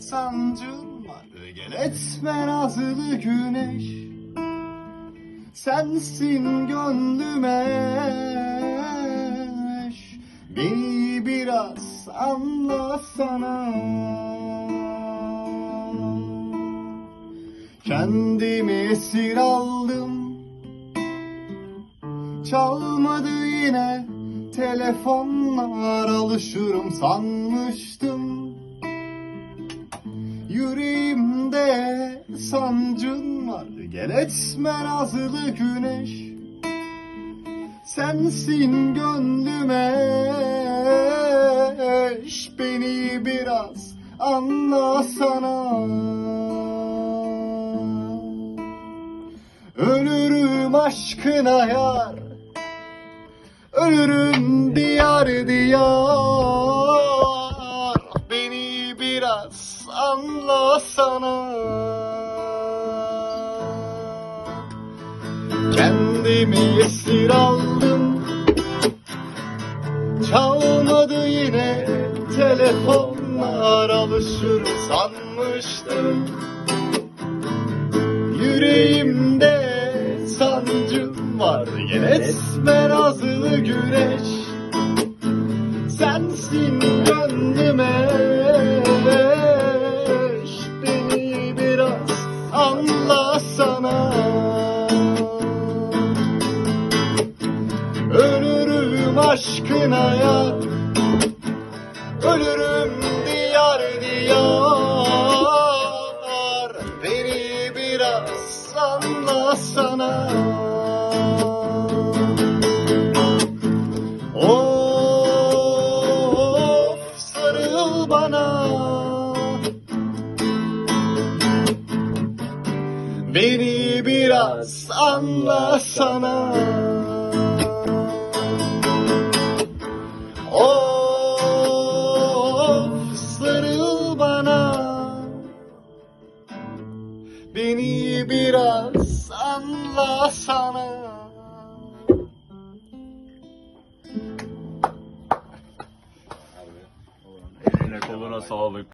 sancım var. Gel etme nazlı güneş. Sensin gönlüme. Beni biraz anlasana Kendimi esir aldım. Çalmadı yine telefonlar. Alışırım sanmıştım Yüreğimde sancın var. Gel etme nazlı güneş. Sensin gönlüme. Eş. Beni biraz anlasana Ölürüm aşkına yar. Ölürüm diyar diyar biraz anlasana Kendimi esir aldım. Çalmadı yine telefonlar alışır sanmıştım. Yüreğimde sancım var Gel etme nazlı güneş anlasana Ölürüm aşkına ya. Ölürüm diyar diyar. Beni biraz anlasana Of sarıl bana Beni biraz anlasana. Of sarıl bana. Beni biraz anlasana. Eline koluna sağlık.